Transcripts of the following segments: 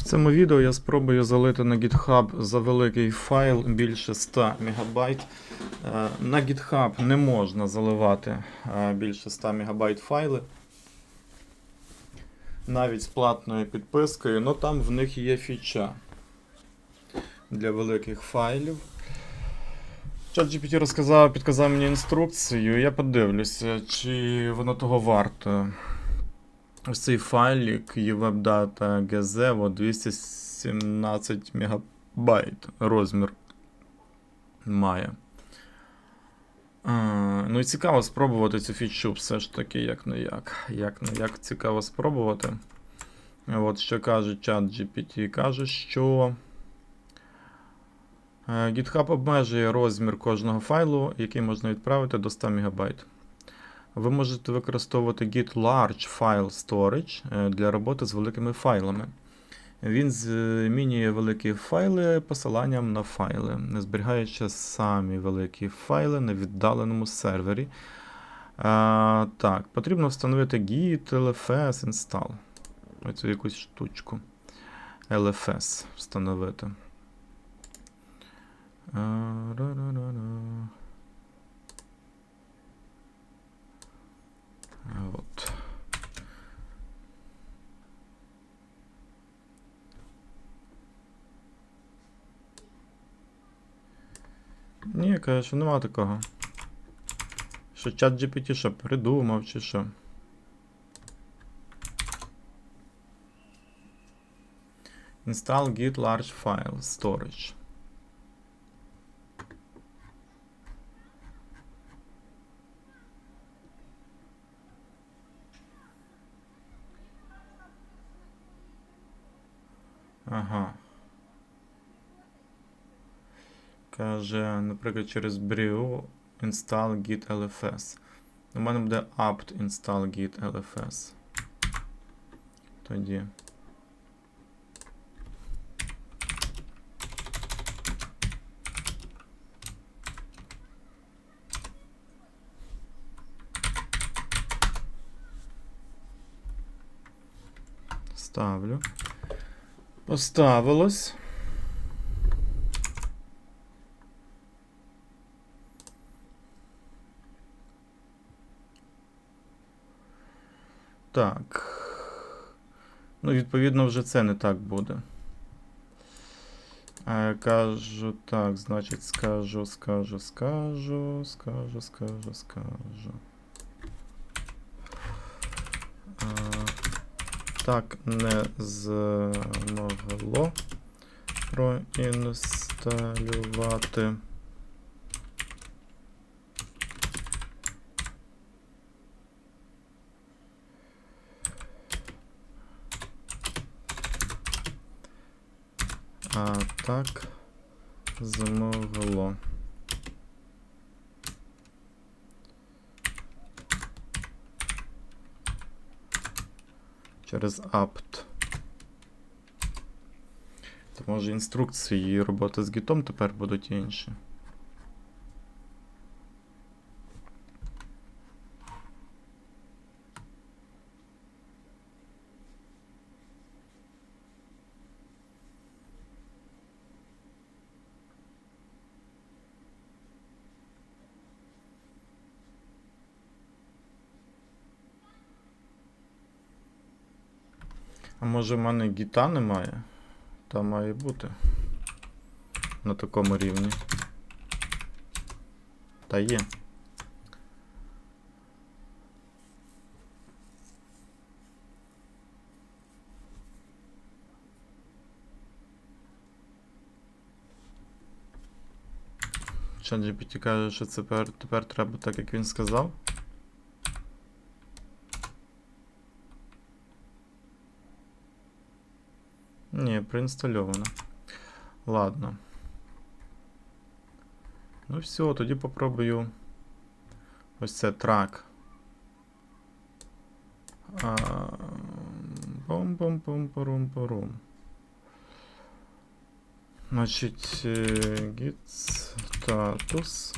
В цьому відео я спробую залити на GitHub за великий файл більше 100 МБ. Е, На GitHub не можна заливати е, більше 100 МБ файли. Навіть з платною підпискою, але там в них є фіча для великих файлів. ChatGPT розказав, підказав мені інструкцію, я подивлюся, чи воно того варто. Ось цей файлик UWebData GZ 217 МБ розмір має. А, ну і цікаво спробувати цю фічу все ж таки, як не як. Як не як цікаво спробувати. От що каже чат GPT. Каже, що е, GitHub обмежує розмір кожного файлу, який можна відправити до 100 МБ. Ви можете використовувати Git Large File Storage е, для роботи з великими файлами. Він змінює великі файли посиланням на файли, не зберігаючи самі великі файли на віддаленому сервері. А, так, потрібно встановити Git LFS install. Оцю якусь штучку. LFS встановити. А, ра-ра-ра-ра. От. Ні, каже, що нема такого. Що чат GPT що придумав чи що. Install Git Large File Storage. Ага. Каже, наприклад, через brew install git lfs. У мене буде apt install git lfs. Тоді. Ставлю. Поставилось. Так. Ну, відповідно, вже це не так буде. А, кажу так, значить, скажу, скажу, скажу, скажу, скажу, скажу. А, так не змогло проінсталювати. А так змогло. Через apt. Тому може інструкції роботи з гітом тепер будуть інші. А може в мене гіта немає? Та має бути. На такому рівні. Та є. ChatGPT каже, що тепер, тепер треба так, як він сказав. Проінстальовано. Ладно. Ну все, тоді попробую. Ось це трак. бом бом бом порум порум Значить, git status.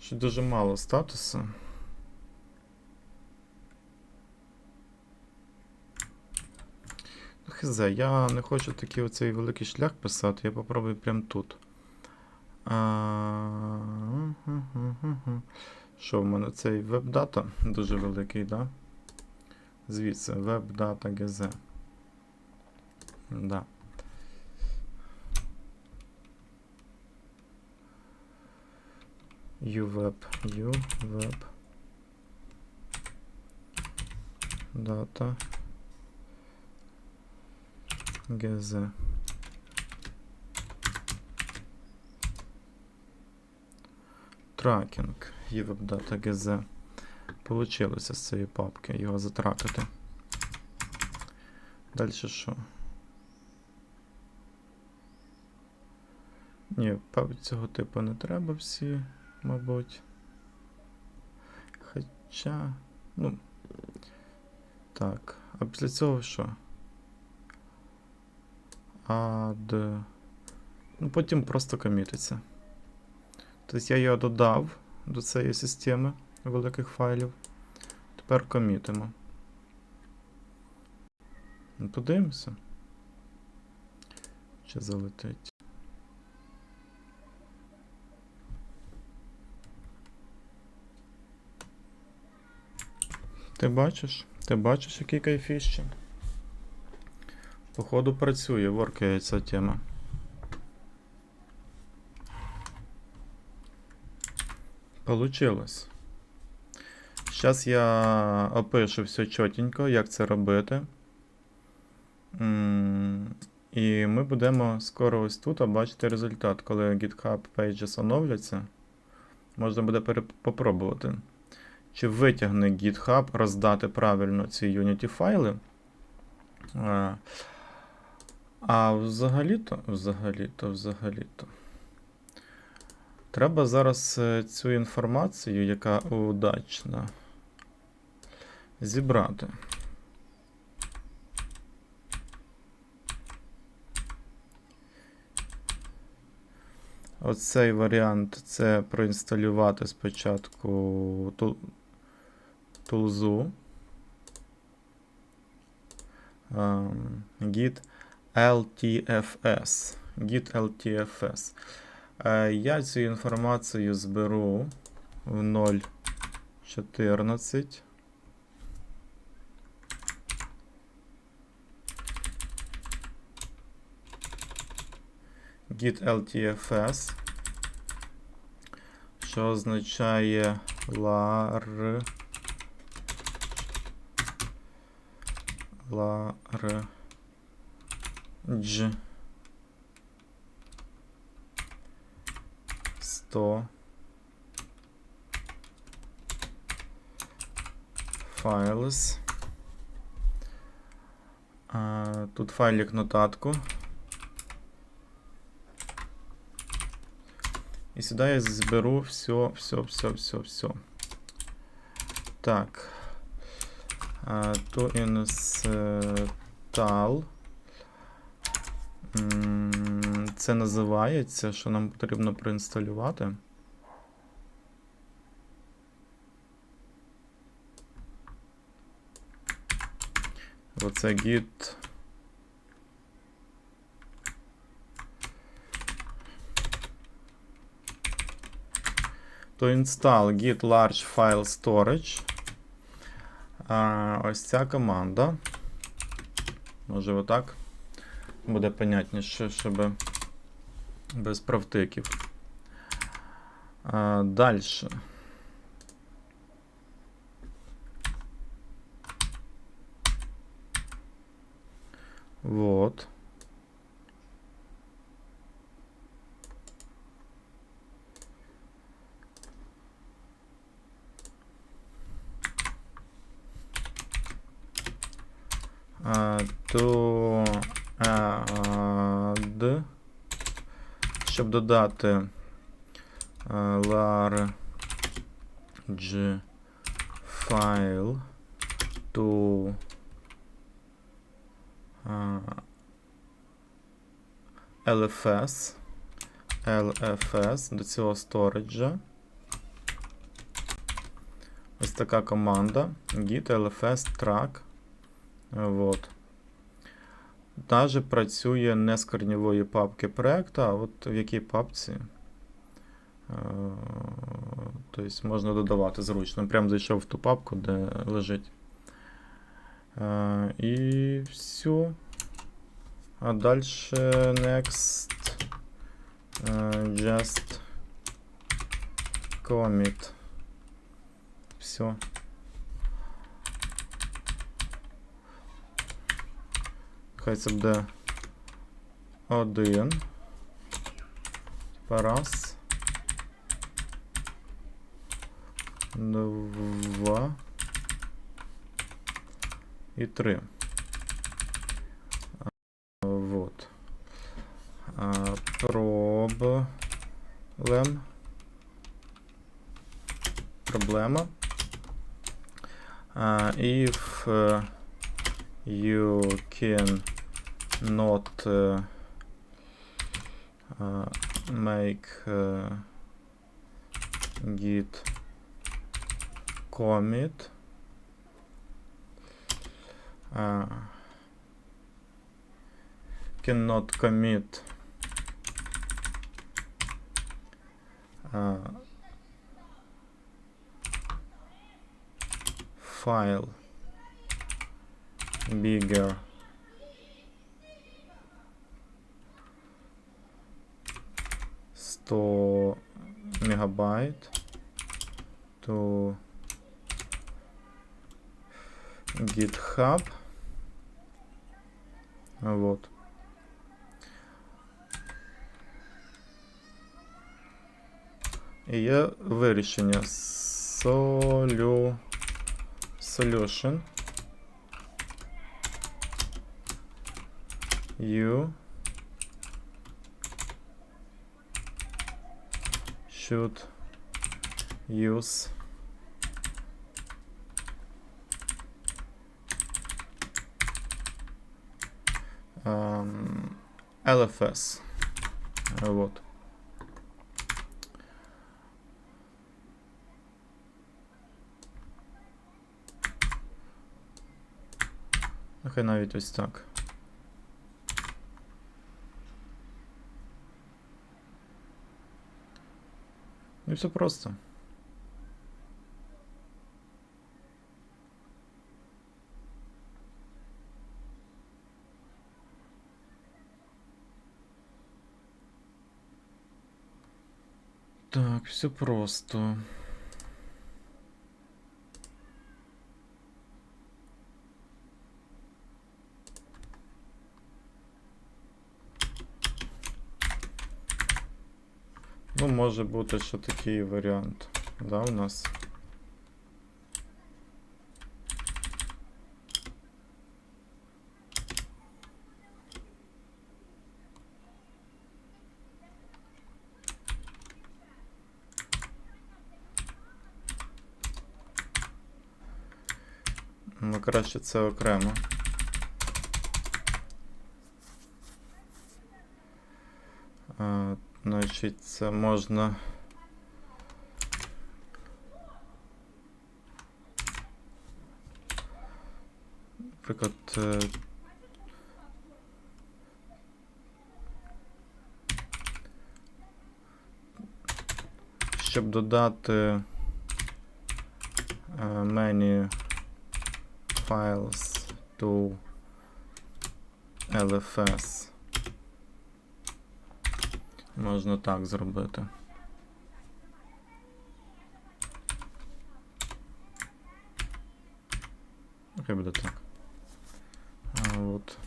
Ще дуже мало статусу. Хз, я не хочу такий оцей великий шлях писати, я попробую прямо тут. А. Що в мене цей веб-дата дуже великий, да? Звідси, веб-дата GZ. Да. uweb, uweb. Data. GZ. Тракінг UWebData GZ. Получилося з цієї папки його затракати. Далі що? Ні, папки цього типу не треба всі, мабуть. Хоча. Ну. Так. А після цього що? Add. Ну, потім просто комітиться. Тобто я його додав до цієї системи великих файлів. Тепер комітимо. Ну, Подивимося. Чи залетить. Ти бачиш? Ти бачиш, який кайфіще? Походу працює, воркає ця тема. Получилось. Зараз я опишу все чотенько, як це робити. І ми будемо скоро ось тут бачити результат, коли GitHub Pages оновляться. Можна буде попробувати. Чи витягне GitHub роздати правильно ці Unity файли. А, взагалі-то, взагалі-то, взагалі-то. Треба зараз е, цю інформацію, яка удачна, зібрати. Оцей варіант це проінсталювати спочатку тулзу. Ем, Git LTFS. Git LTFS. Е, Я цю інформацію зберу в 0.14. Git LTFS, що означає lar lar G 100 files. А, Тут файлик нотатку. І сюди я зберу все, все, все, все, все. Так. Install. М, Це називається, що нам потрібно проінсталювати. Оце git. To install git large file storage. А, ось ця команда. Може отак буде понятніше, щоб без правтиків. Далі. Вот. А, то add, щоб додати large file to LFS LFS до цього сториджа. Ось така команда git lfs track. Вот. Навіть працює не з корневої папки проекту, а от в якій папці. Е, Тобто можна додавати зручно. Прям зайшов в ту папку, де лежить. Е, І все. А далі next. е, Just commit. Все. Хай це один. Раз. Два. І три. А, Вот. А, Проблем. Проблема. А, if you can not uh, uh, make uh, git commit. Uh, cannot commit uh, file bigger сто мегабайт to GitHub. Вот. І є вирішення Solю... Solution. You should use um, LFS. Е, Вот. Нехай навіть ось так. Ну і все просто. Так, все просто. Може бути ще такий варіант. Да, у нас. Ну, краще це окремо. А, значить, це можна. Наприклад. е, Щоб додати е, many files to LFS. Можна так зробити. Хай буде так. А от.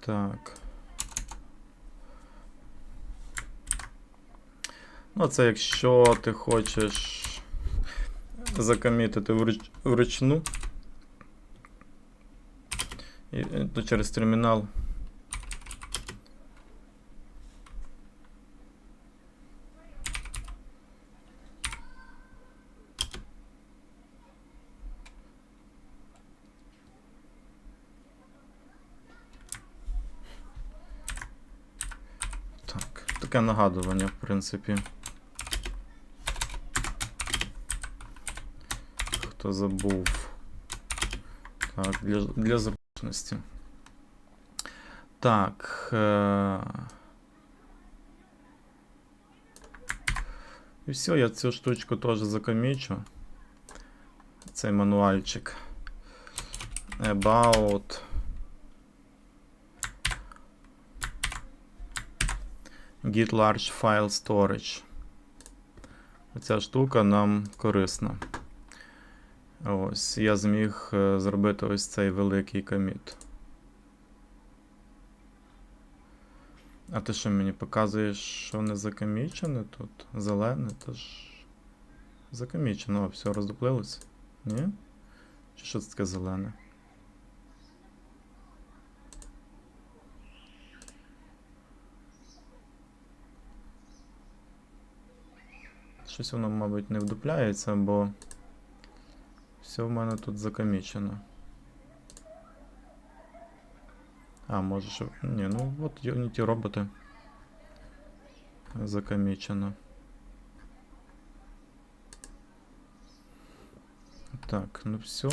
Так. Ну, це якщо ти хочеш закомітити вруч- вручну. І, е, то через термінал. Так, таке нагадування, в принципі. Хто забув. Так, для, для зручності. Так. Е... І все, я цю штучку теж закомічу. Цей мануальчик. About. Git large file storage. Ця штука нам корисна. Ось, я зміг е, зробити ось цей великий коміт. А ти що мені показуєш, що не закомічене тут? Зелене, то ж. Закомічено, О, все, роздуплилось? Ні? Чи що це таке зелене? Щось воно, мабуть, не вдупляється, бо все в мене тут закомічено. А, може що. Ні, ну от Unity роботи. Закомічено. Так, ну все.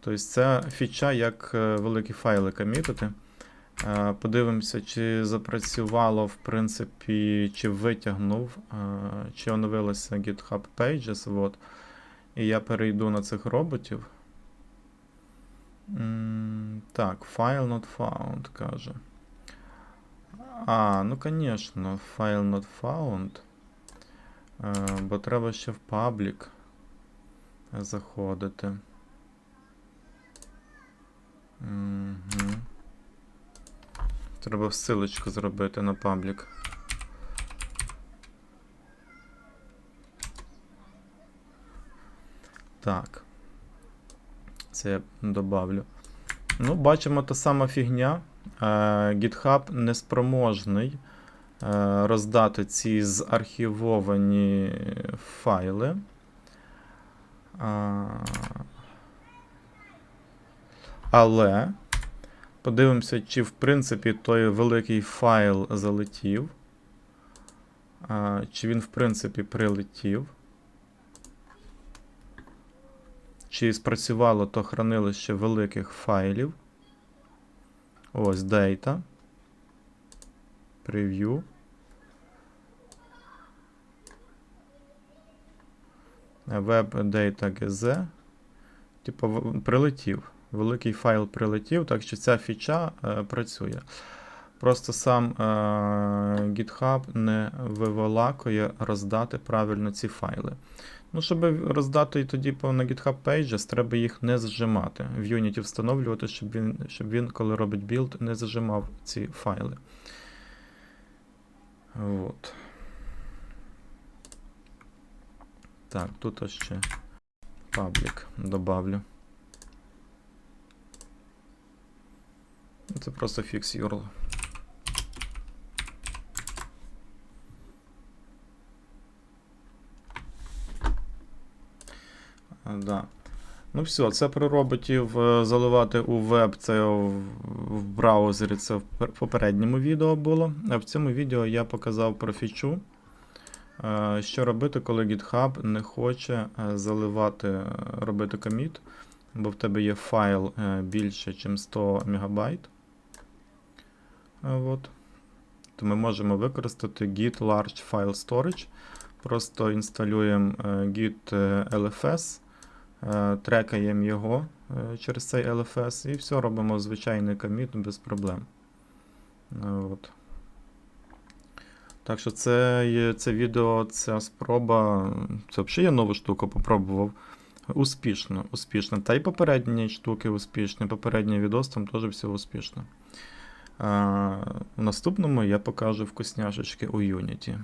Тобто це фіча, як е, великі файли комітити. Е, Подивимося, чи запрацювало, в принципі, чи витягнув, е, чи оновилося GitHub Pages. От. І я перейду на цих роботів. Так, file not found, каже. А, ну звісно, file not found. Е, Бо треба ще в паблік заходити. Угу. Треба ссылочку зробити на паблік. Так. Це я добавлю. Ну, бачимо та сама фігня. Е, GitHub неспроможний е, роздати ці заархівовані файли. Але подивимося, чи в принципі той великий файл залетів. Чи він в принципі прилетів. Чи спрацювало то хранилище великих файлів. Ось Data. Preview. Web Data GZ. Типу, прилетів. Великий файл прилетів, так що ця фіча е, працює. Просто сам е, GitHub не виволакує роздати правильно ці файли. Ну, щоб роздати тоді на GitHub Pages, треба їх не зажимати. В Unity встановлювати, щоб він, щоб він, коли робить білд, не зажимав ці файли. От. Так, тут ще паблік добавлю. Це просто fix URL. А, Да. Ну все, це при роботів е, заливати у веб, це в, браузері, це в попередньому відео було. А в цьому відео я показав про фічу. Е, Що робити, коли GitHub не хоче е, заливати, робити коміт, бо в тебе є файл більше, ніж 100 МБ. От. То ми можемо використати Git Large File Storage. Просто інсталюємо Git LFS, трекаємо його е, через цей LFS і все, робимо звичайний коміт без проблем. Е, От. Так що це, це відео, ця спроба. Це взагалі я нову штуку попробував. Успішно, успішно. Та й попередні штуки успішні. Попередній відос там теж все успішно. А, в наступному я покажу вкусняшечки у Unity.